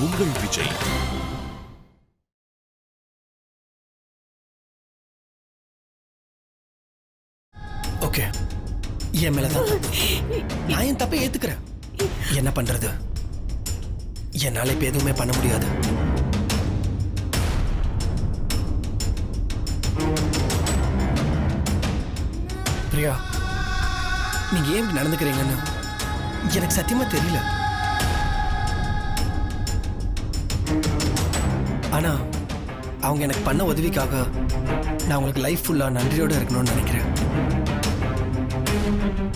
உங்கள் விஜய். ஓகே. என் மேலதான். நான் என் தப்பை ஏத்துக்கிறேன். என்ன பண்றது? என்னால இப்ப எதுவுமே பண்ண முடியாது. பிரியா நீங்க ஏன் நடந்துக்கிறீங்கன்னு எனக்கு சத்தியமா தெரியல. ஆனா அவங்க எனக்கு பண்ண உதவிக்காக நான் உங்களுக்கு லைஃப் ஃபுல்லா நன்றியோட இருக்கணும்னு நினைக்கிறேன்.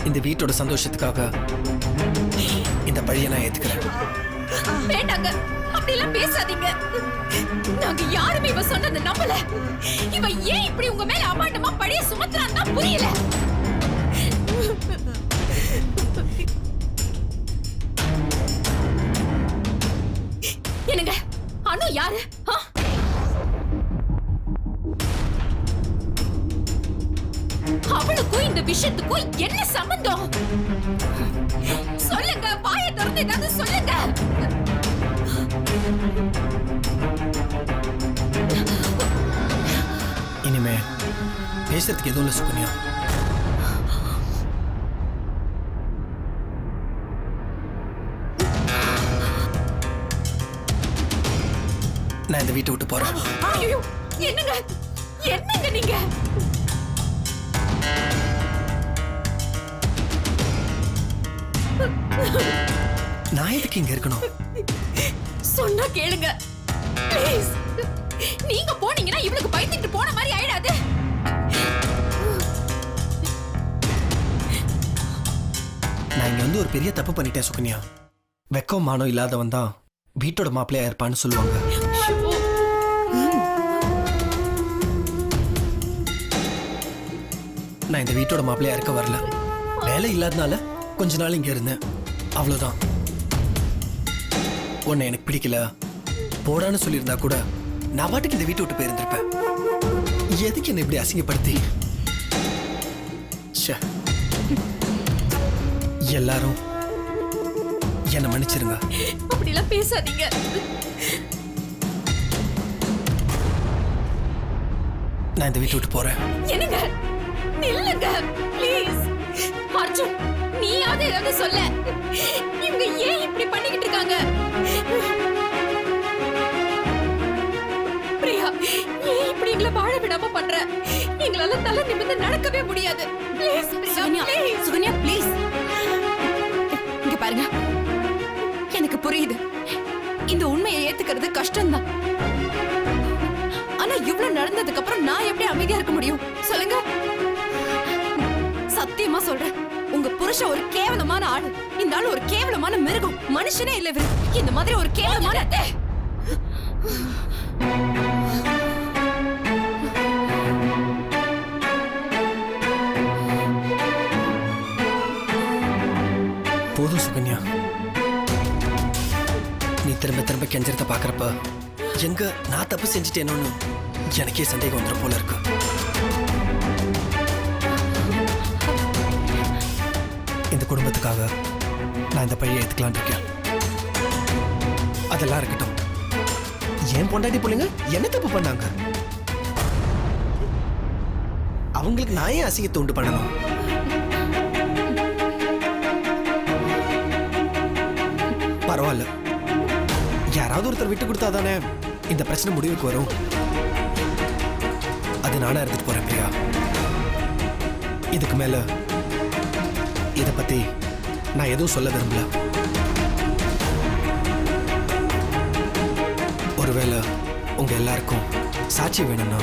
இந்த வீட்டோட சந்தோஷத்துக்காக இந்த பழியை நான் ஏத்துக்கிறேன். வேண்டாங்க அப்படிலாம் பேசாதீங்க. நாங்க யாருமே இவ சொன்னது நம்பல. இவ ஏன் இப்படி உங்க மேல அபாண்டமா பழைய சுமத்துறான்னு புரியல. விஷயத்துக்கும் என்ன சம்பந்தம்? சொல்லுங்க வாயை திறந்து ஏதாவது சொல்லுங்க. இனிமே பேசுறதுக்கு எதுவும் இல்லை சுகன்யா. நான் இந்த வீட்டை விட்டு போறேன். ஐயோ என்னங்க? என்னங்க நீங்க? நான் எதுக்கு இங்க இருக்கணும்? சொன்னா கேளுங்க. ப்ளீஸ் நீங்க போனீங்கன்னா இவளுக்கு பயந்துட்டு போன மாதிரி ஆயிடாது. நான் இங்க வந்து ஒரு பெரிய தப்பு பண்ணிட்டேன் சுகன்யா. வெக்கம் மானம் இல்லாதவன் தான் வீட்டோட மாப்பிள்ளையா இருப்பான்னு சொல்லுவாங்க. நான் இந்த வீட்டோட மாப்பிள்ளையா இருக்க வரல. வேலை இல்லாதனால கொஞ்ச நாள் இங்க இருந்தேன். அவ்வளவுதான். உன்னை எனக்கு பிடிக்கல. போடான்னு சொல்லியிருந்தா கூட நான் பாட்டுக்கு இந்த வீட்டை விட்டு போயிருந்திருப்பேன். எதுக்கு என்னை இப்படி அசிங்கப்படுத்தி. எல்லாரும் என்னை மன்னிச்சிருங்க. அப்படிலாம் பேசாதீங்க. நான் இந்த வீட்டை விட்டு போறேன். என்னங்க? நில்லுங்க ப்ளீஸ் அர்ஜுன். நீயாவது ஏதாவது சொல்ல. இவங்க ஏன் இப்படி பண்ணிக்கிட்டு இருக்காங்க? பிரியா ஏன் இப்படி எங்களை வாழ விடாம பண்ற? எங்களால தலை நிமிர்ந்து நடக்கவே முடியாது. ப்ளீஸ் சுகன்யா சுகன்யா ப்ளீஸ் இங்க பாருங்க. எனக்கு புரியுது. இந்த உண்மையை ஏத்துக்கிறது கஷ்டம்தான். ஆனா இவ்வளவு நடந்ததுக்கு அப்புறம் நான் எப்படி அமைதியா இருக்க முடியும்? சொல்லுங்க. சத்தியமா சொல்றேன். உங்க புருஷன் ஒரு கேவலமான ஆளு. இந்த ஆளு ஒரு கேவலமான மிருகம். மனுஷனே இல்ல இவரு. இந்த மாதிரி ஒரு கேவலமான போதும் சுகன்யா. நீ திரும்ப திரும்ப கெஞ்சறத பாக்குறப்ப எங்க நான் தப்பு செஞ்சுட்டேனோன்னு எனக்கே சந்தேகம் வந்துடும் போல இருக்கு. குடும்பத்துக்காக நான் இந்த பையன் எடுத்துக்கலான்னு இருக்கேன். அதெல்லாம் இருக்கட்டும். ஏன் பொண்டாட்டி பிள்ளைங்க என்ன தப்பு பண்ணாங்க? அவங்களுக்கு நான் ஏன் அசிங்கத்தை உண்டு பண்ணணும்? பரவாயில்ல. யாராவது ஒருத்தர் விட்டு கொடுத்தா தானே இந்த பிரச்சனை முடிவுக்கு வரும். அது நானா இருந்துட்டு போறேன் பிரியா. இதுக்கு மேல இத பத்தி நான் எதுவும் சொல்ல விரும்பல. ஒருவேளை உங்க எல்லாருக்கும் சாட்சி வேணும்னா.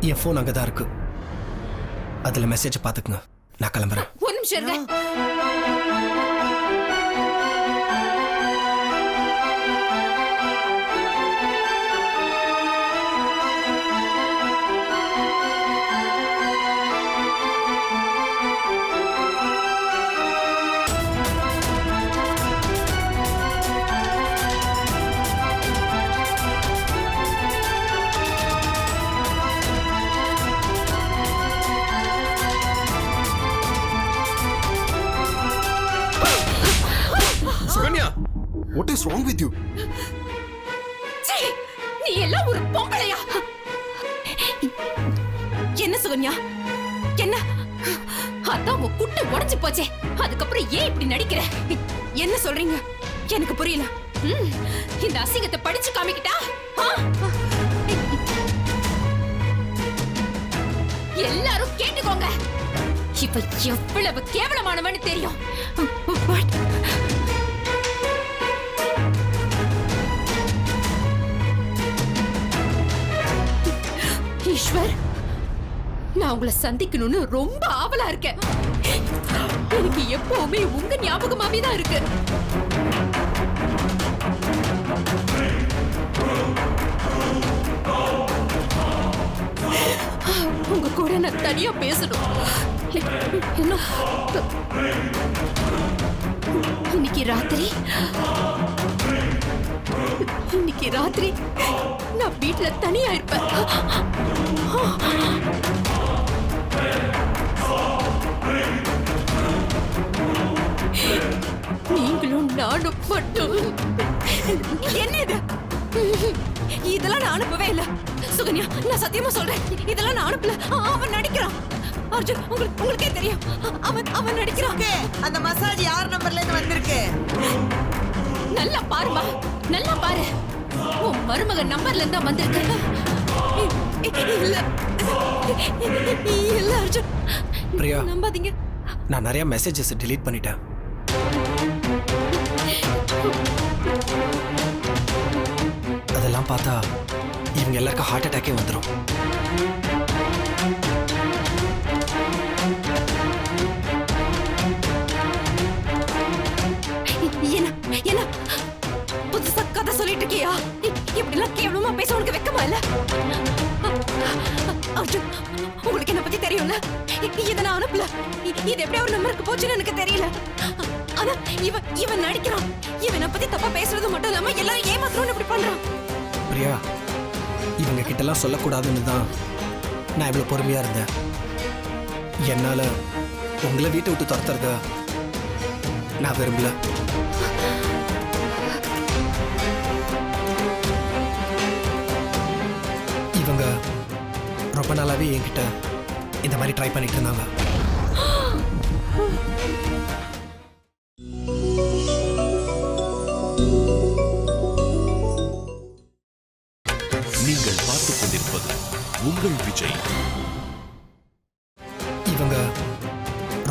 என் ஃபோன் அங்கதான் இருக்கு. அதுல மெசேஜ் பாத்துக்குங்க. நான் கிளம்புறேன். ஒரு நிமிஷம் என்ன சொல்றீங்க? எனக்கு புரியல. இந்த அசிங்கத்தை படிச்சு காமிக்கிட்டா? ஆ? எல்லாரும் கேட்டுக்கோங்க. இப்ப எவ்வளவு கேவலமானவன்னு தெரியும். ஈஸ்வர் நான் உங்களை சந்திக்கணும்னு ரொம்ப ஆவலா இருக்கேன். எனக்கு எப்பவுமே உங்க ஞாபகமாவே தான் இருக்கு. உங்க கூட நான் தனியா பேசணும். என்ன? இன்னைக்கு ராத்திரி? இன்னைக்கு ராத்திரி நான் வீட்டுல தனியா இருப்பேன். நானும் மட்டும். என்ன இது இதெல்லாம் நான் அனுப்பவே இல்ல. சுகன்யா நான் சத்தியமா சொல்றேன். இதெல்லாம் நான் அனுப்பல. அவன் நடிக்கிறான். அர்ஜுன் உங்களுக்கு உங்களுக்கே தெரியும். அவன் அவன் நடிக்கிறான். அந்த மசாஜ் யார் நம்பர்ல இருந்து வந்திருக்கு? நல்லா பாருமா. நல்லா பாரு. உன் மருமக நம்பர்ல இருந்தா வந்திருக்கு. இல்ல இல்ல அர்ஜுன். பிரியா. நம்பாதீங்க. நான் நிறைய மெசேஜஸ் delete பண்ணிட்டேன். அதெல்லாம் பார்த்தா இவங்க எல்லாருக்கும் ஹார்ட் அட்டாக்கே வந்துடும் என்ன என்ன? புதுசா கதை சொல்லிட்டு இருக்கியா? இ- இப்படிலாம் கேவலமா பேச உனக்கு வெக்கமா இல்ல? அர்ஜுன் உங்களுக்கு என்ன பத்தி தெரியும்ல? இ- இத நான் அனுப்பல. இது எப்படி ஒரு நம்பருக்கு போச்சுன்னு எனக்கு தெரியல. ஆனா இவன் இவன் நடிக்கிறான். இவனை பத்தி தப்பா பேசுறது மட்டும் இல்லாம எல்லாரும் ஏமாத்துறோம்னு இப்படி பண்றான். பிரியா இவங்க கிட்டலாம் சொல்லக்கூடாதுன்னு தான் நான் இவ்வளோ பொறுமையாக இருந்தேன். என்னால் உங்களை வீட்டை விட்டு துரத்துறத நான் விரும்பல. இவங்க ரொம்ப நாளாகவே என்கிட்ட இந்த மாதிரி ட்ரை பண்ணிட்டு இருந்தாங்க.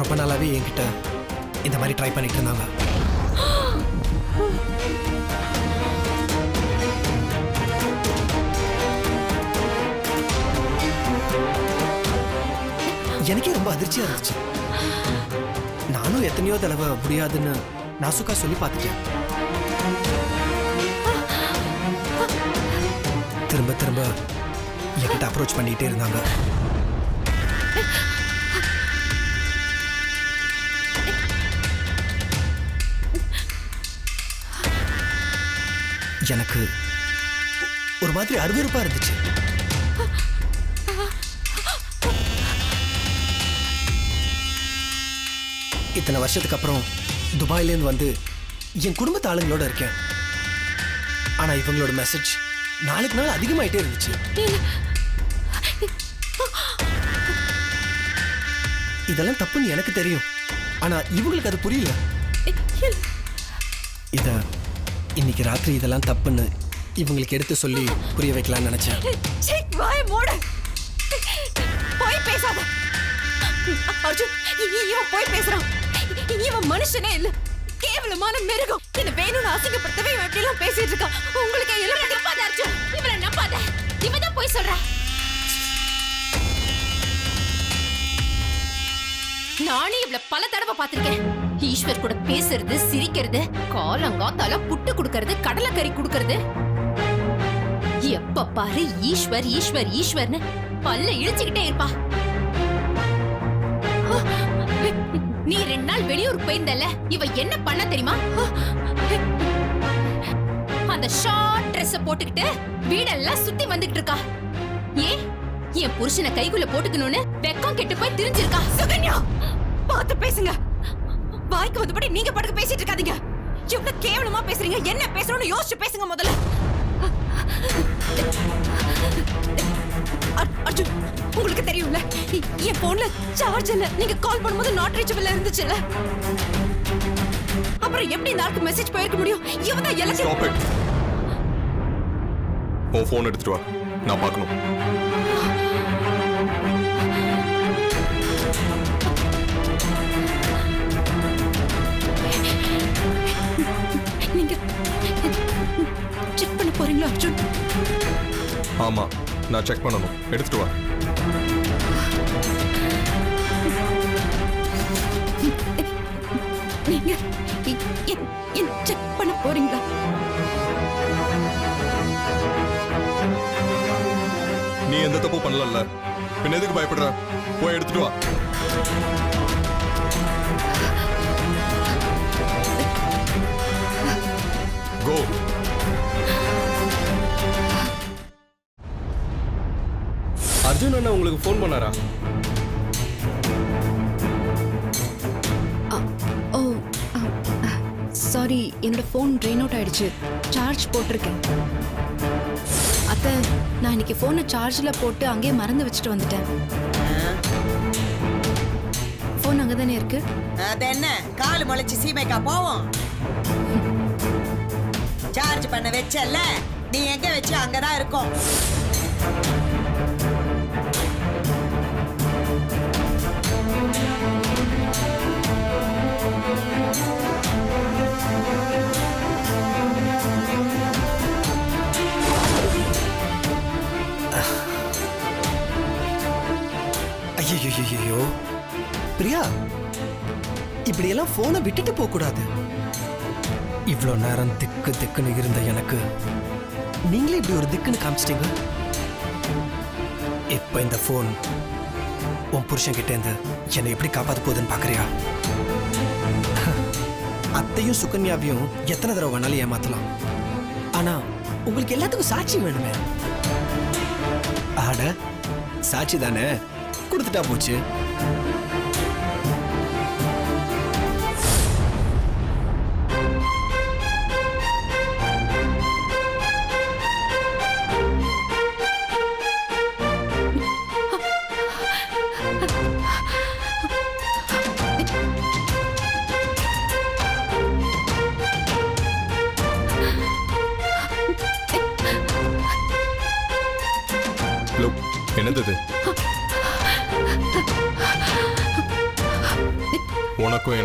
ரொம்ப நாளாவே என்கிட்ட இந்த மாதிரி ட்ரை பண்ணிட்டு இருந்தாங்க. எனக்கே ரொம்ப அதிர்ச்சியா இருந்துச்சு. நானும் எத்தனையோ தடவை முடியாதுன்னு நாசுக்கா சொல்லி பார்த்துட்டேன். திரும்ப திரும்ப என்கிட்ட அப்ரோச் பண்ணிட்டே இருந்தாங்க. எனக்கு ஒரு மாதிரி அருவருப்பா இருந்துச்சு. இத்தனை வருஷத்துக்கு அப்புறம் துபாயிலேருந்து வந்து என் குடும்பத்து ஆளுங்களோட இருக்கேன். ஆனா இவங்களோட மெசேஜ் நாளுக்கு நாள் அதிகமாயிட்டே இருந்துச்சு. இதெல்லாம் தப்புன்னு எனக்கு தெரியும். ஆனா இவங்களுக்கு அது புரியல. இத இன்னைக்கு ராத்திரி இதெல்லாம் தப்புன்னு இவங்களுக்கு எடுத்து சொல்லி புரிய வைக்கலாம்னு நினைச்சேன். போய் பேசாத. அர்ஜுன் இவன் போய் பேசுறான். இவன் மனுஷனே இல்ல. கேவலமான மிருகம். என்ன வேணும்னு அசிங்கப்படுத்தவே இவன் எப்படி எல்லாம் பேசிட்டு இருக்கான். உங்களுக்கு எல்லாம் நம்பாத அர்ஜுன். இவன நம்பாத. இவன் தான் போய் சொல்றா நானே இவ்வளவு பல தடவை பார்த்திருக்கேன். ஈஸ்வர் கூட பேசுறது சிரிக்கிறது காலங்காத்தால புட்டு குடுக்கறது கடலைக்கறி குடுக்கறது. எப்ப பாரு ஈஸ்வர் ஈஸ்வர் ஈஸ்வர்னு பல்ல இழிச்சுக்கிட்டே இருப்பா. நீ ரெண்டு நாள் வெளியூருக்கு போயிருந்தல இவ என்ன பண்ண தெரியுமா? அந்த ஷார்ட் ட்ரெஸ் போட்டுக்கிட்டு வீடெல்லாம் சுத்தி வந்துகிட்டு இருக்கா. ஏன் என் புருஷனை கைக்குள்ள போட்டுக்கணும்னு வெக்கம் கெட்டு போய் திரிஞ்சிருக்கா. சுகன்யா பார்த்து பேசுங்க. வாய்க்கு வந்தபடி நீங்க படுக்க பேசிட்டு இருக்காதீங்க. எவ்வளவு கேவலமா பேசுறீங்க. என்ன பேசுறோம்னு யோசிச்சு பேசுங்க முதல்ல. அர்- அர்ஜுன் உங்களுக்கு தெரியும்ல? என் போன்ல சார்ஜ் இல்ல. நீங்க கால் பண்ணும்போது நாட் ரீச்சபிள் இருந்துச்சுல்ல? அப்புறம் எப்படி இந்த ஆளுக்கு மெசேஜ் போயிருக்க முடியும்? இவன் தான் எல்லாத்தையும் உன் ஃபோன் எடுத்துட்டு வா. நான் பார்க்கணும். ஆமா நான் செக் பண்ணணும். எடுத்துட்டு வா. நீங்க என்- செக் பண்ண போறீங்களா? நீ எந்த தப்பு பண்ணலல்ல? பின்ன எதுக்கு பயப்படுற? போய் எடுத்துட்டு வா. கோ அர்ஜுன் அண்ணா உங்களுக்கு ஃபோன் பண்ணாரா? ஓ சாரி என்னோட ஃபோன் ட்ரெயின் அவுட் ஆயிடுச்சு. சார்ஜ் போட்டிருக்கேன். அத்தை நான் இன்னைக்கு ஃபோனை சார்ஜில் போட்டு அங்கேயே மறந்து வச்சுட்டு வந்துட்டேன். ஃபோன் அங்கே தானே இருக்கு? அது என்ன? கால் முளைச்சு சீமைக்கா போவோம். சார்ஜ் பண்ண வச்சல்ல? நீ எங்க வச்சு அங்கதான் இருக்கும்? ஐயோ பிரியா இப்படியெல்லாம் போனை விட்டுட்டு போக கூடாது இவ்வளோ நேரம் திக்கு திக்குன்னு இருந்த எனக்கு. நீங்களே இப்படி ஒரு திக்குன்னு காமிச்சிட்டீங்க? இப்ப இந்த ஃபோன் உன் புருஷன் கிட்ட இருந்து என்னை எப்படி காப்பாத்து போகுதுன்னு பாக்குறியா? அத்தையும் சுகன்யாவையும் எத்தனை தடவை வேணாலும் ஏமாத்தலாம். ஆனா உங்களுக்கு எல்லாத்துக்கும் சாட்சி வேணுமே. ஆட சாட்சி தானே? கொடுத்துட்டா போச்சு.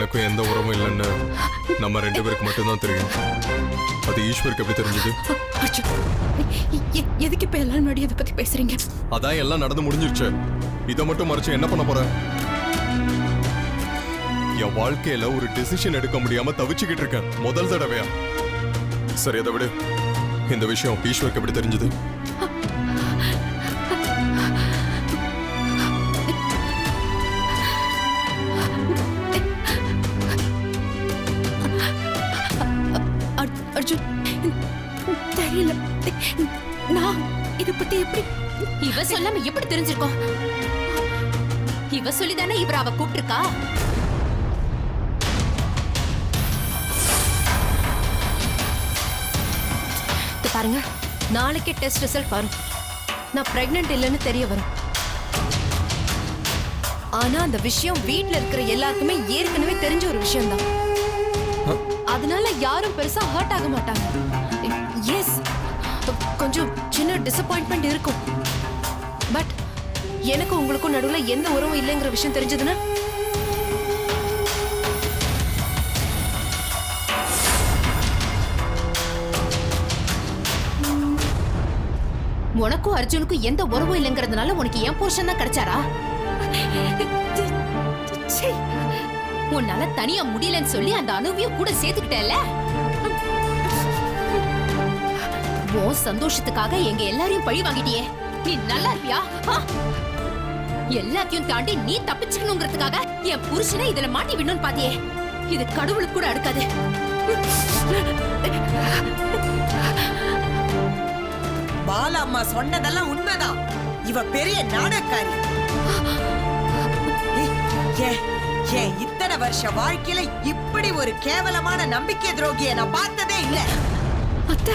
எனக்கும் எந்த உறவும் இல்லைன்னு நம்ம ரெண்டு பேருக்கு மட்டும்தான் தெரியும். அது ஈஸ்வருக்கு எப்படி தெரிஞ்சது? எதுக்கு இப்போ எல்லாரும் முன்னாடி இதை பற்றி பேசுறீங்க? அதான் எல்லாம் நடந்து முடிஞ்சிருச்சு. இதை மட்டும் மறைச்சு என்ன பண்ண போற? என் வாழ்க்கையில ஒரு டெசிஷன் எடுக்க முடியாம தவிச்சுக்கிட்டு இருக்கேன். முதல் தடவையா. சரி அதை விடு. இந்த விஷயம் ஈஸ்வருக்கு எப்படி தெரிஞ்சது? தெரியல. நான் இதை பத்தி எப்படி இவ சொல்லாம எப்படி தெரிஞ்சிருக்கோம்? இவ சொல்லிதானே இவர் அவ கூப்பிட்டிருக்கா? பாருங்க நாளைக்கே டெஸ்ட் ரிசல்ட் வரும். நான் பிரெக்னென்ட் இல்லைன்னு தெரிய வரும். ஆனா அந்த விஷயம் வீட்ல இருக்கிற எல்லாருக்குமே ஏற்கனவே தெரிஞ்ச ஒரு விஷயம்தான். அதனால யாரும் பெருசா ஹர்ட் ஆக மாட்டாங்க. எஸ் கொஞ்சம் சின்ன டிசப்பாயின்ட்மெண்ட் இருக்கும். பட் எனக்கு உங்களுக்கும் நடுவில் எந்த உறவும் இல்லைங்கிற விஷயம் தெரிஞ்சதுன்னா? உனக்கும் அர்ஜுனுக்கும் எந்த உறவும் இல்லைங்கிறதுனால உனக்கு என் போர்ஷன் தான் கிடைச்சாரா? உன்னால தனியா முடியலன்னு சொல்லி அந்த அணுவையும் கூட சேர்த்துக்கிட்டல உன் சந்தோஷத்துக்காக எங்க எல்லாரையும் பழி வாங்கிட்டியே. நீ நல்லா இருப்பியா? எல்லாத்தையும் தாண்டி நீ தப்பிச்சுக்கணுங்கிறதுக்காக என் புருஷனை இதுல மாட்டி விடணும்னு பாத்தியே. இது கடவுளுக்கு கூட அடுக்காது. பாலா அம்மா சொன்னதெல்லாம் உண்மைதான். இவ பெரிய நாடக்காரி ஏ ஏன் இத்தனை வருஷ வாழ்க்கையில இப்படி ஒரு கேவலமான நம்பிக்கை துரோகிய நான் பார்த்ததே இல்லை. அத்தை.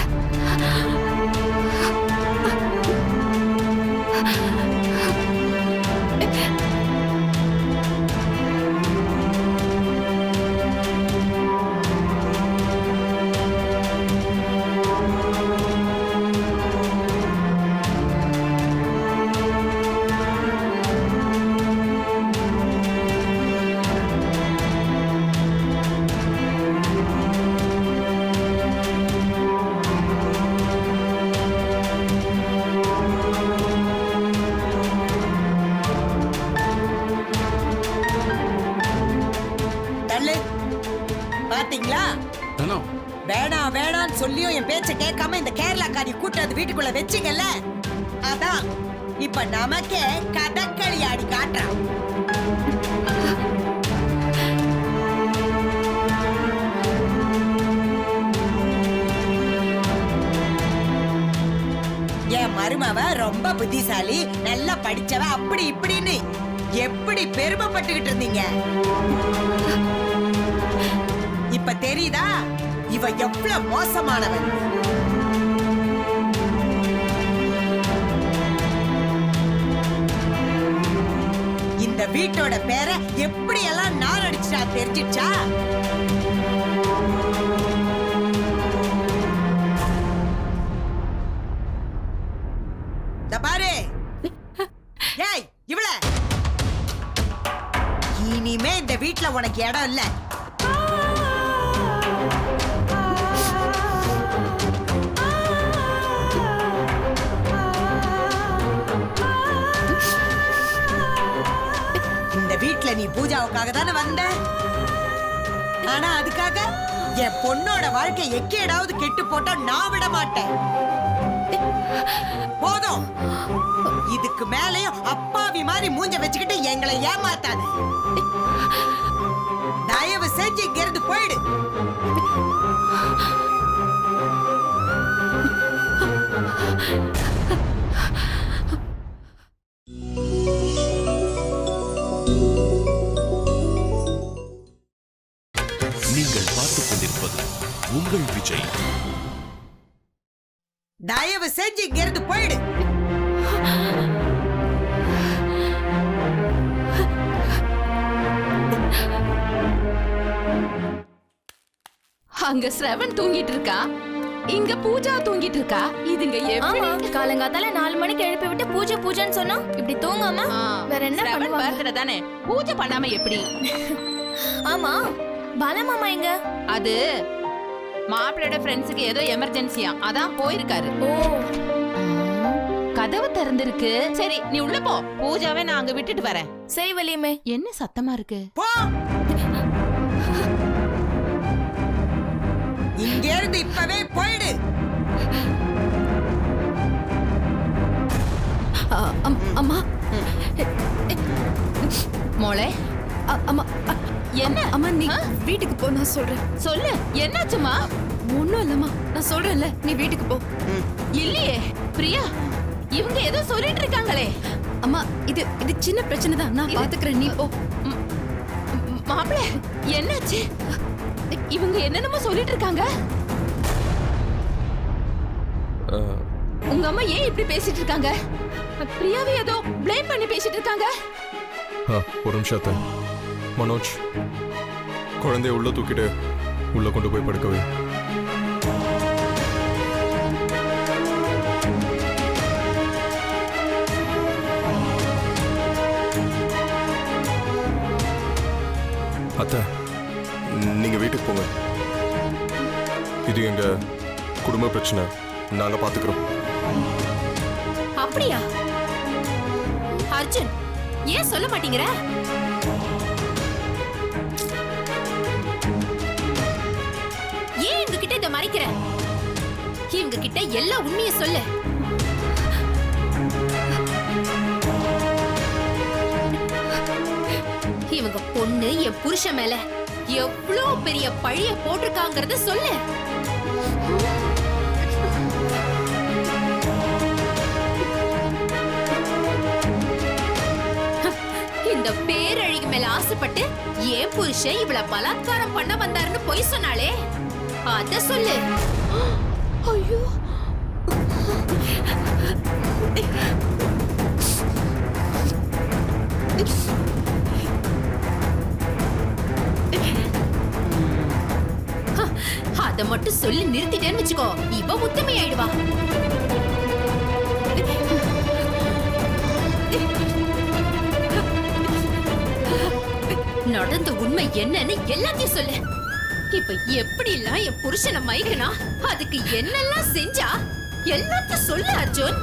அது வீட்டுக்குள்ள வச்சீங்கல்ல? அதான். இப்ப நமக்கே கதக்களி ஆடி காட்டுறான் என் மருமவ ரொம்ப புத்திசாலி நல்லா படிச்சவ அப்படி இப்படின்னு. எப்படி பெருமைப்பட்டுக்கிட்டு இருந்தீங்க? இப்ப தெரியுதா? இவ எவ்வளவு மோசமானவன் வீட்டோட பேரை எப்படி எல்லாம் நார் அடிச்சா தெரிஞ்சிச்சா பாரு. ஏய் இவள. இனிமே இந்த வீட்டுல உனக்கு இடம் இல்லை. இந்த வீட்ல நீ பூஜாவுக்காக தானே வந்த? ஆனா அதுக்காக என் பொண்ணோட வாழ்க்கை எக்கேடாவது கெட்டு போட்டா நான் விட மாட்டேன். போதும். இதுக்கு மேலயும் அப்பாவி மாதிரி மூஞ்ச வச்சுக்கிட்டு எங்களை ஏமாத்தாது. தயவு செஞ்சு இங்க இருந்து போயிடு. தயவு செஞ்சு இங்க இருந்து போயிடு. அங்க ஸ்ரவன் தூங்கிட்டு இருக்கா? இங்க பூஜா தூங்கிட்டு இருக்கா? இதுங்க ஆமா காலங்காத்தால நாலு மணிக்கு எழுப்பி விட்டு பூஜை பூஜைன்னு சொன்னா இப்படி தூங்காம வேற என்ன பண்ணுவாங்க? தானே? பூஜை பண்ணாம எப்படி? ஆமா பாலமாமா எங்க? அது மாப்பிள்ளையோட ஃப்ரெண்ட்ஸுக்கு ஏதோ எமர்ஜென்சியா அதான் போயிருக்காரு. ஓ. கதவு திறந்திருக்கு. சரி நீ உள்ள போ. பூஜாவை நான் அங்க விட்டுட்டு வரேன். சரி வலியுமே என்ன சத்தமா இருக்கு? போ. இங்க இருந்து இப்பவே போயிடு. அம்மா. மோளே. அம்மா. என்ன? அம்மா நீ வீட்டுக்கு போ நான் சொல்றேன். சொல்லு. என்னாச்சுமா? ஒண்ணும் இல்லம்மா. நான் சொல்றேன்ல. நீ வீட்டுக்கு போ. இல்லையே. பிரியா இவங்க ஏதோ சொல்லிட்டு இருக்காங்களே. அம்மா இது இது சின்ன பிரச்சனை தான். நான் பாத்துக்கிறேன். நீ போ. மாப்பிள்ள என்னாச்சு? இவங்க என்னென்னமோ சொல்லிட்டு இருக்காங்க. உங்க அம்மா ஏன் இப்படி பேசிட்டு இருக்காங்க? பிரியாவை ஏதோ ப்ளேம் பண்ணி பேசிட்டு இருக்காங்க. ஒரு நிமிஷத்த மனோஜ் குழந்தைய உள்ள தூக்கிட்டு உள்ள கொண்டு போய் படுக்கவே. அத்தை நீங்க வீட்டுக்கு போங்க. இது எங்க குடும்ப பிரச்சனை. நாங்க பாத்துக்கிறோம். அப்படியா? அர்ஜுன் ஏன் சொல்ல மாட்டேங்கிற? மறைக்கிற இவங்க கிட்ட எல்லா உண்மையை சொல்லு. இவங்க பொண்ணு என் புருஷன் மேல எவ்வளவு பெரிய பழிய போட்டிருக்காங்கறத சொல்லு. இந்த பேரழகி மேல ஆசைப்பட்டு ஏன் புருஷன் இவ்வளவு பலாத்காரம் பண்ண வந்தாருன்னு பொய் சொன்னாலே அத சொல்லு. ஐயோ. அத மட்டும் சொல்லி நிறுத்திட்டேன்னு வச்சுக்கோ. இப்ப உத்தமை ஆயிடுவா நடந்த உண்மை என்னன்னு எல்லாத்தையும் சொல்லு. இப்ப எப்படி எல்லாம் என் புருஷனை மயக்கனா அதுக்கு என்னெல்லாம் செஞ்சா? எல்லாத்தையும் சொல்லு அர்ஜுன்.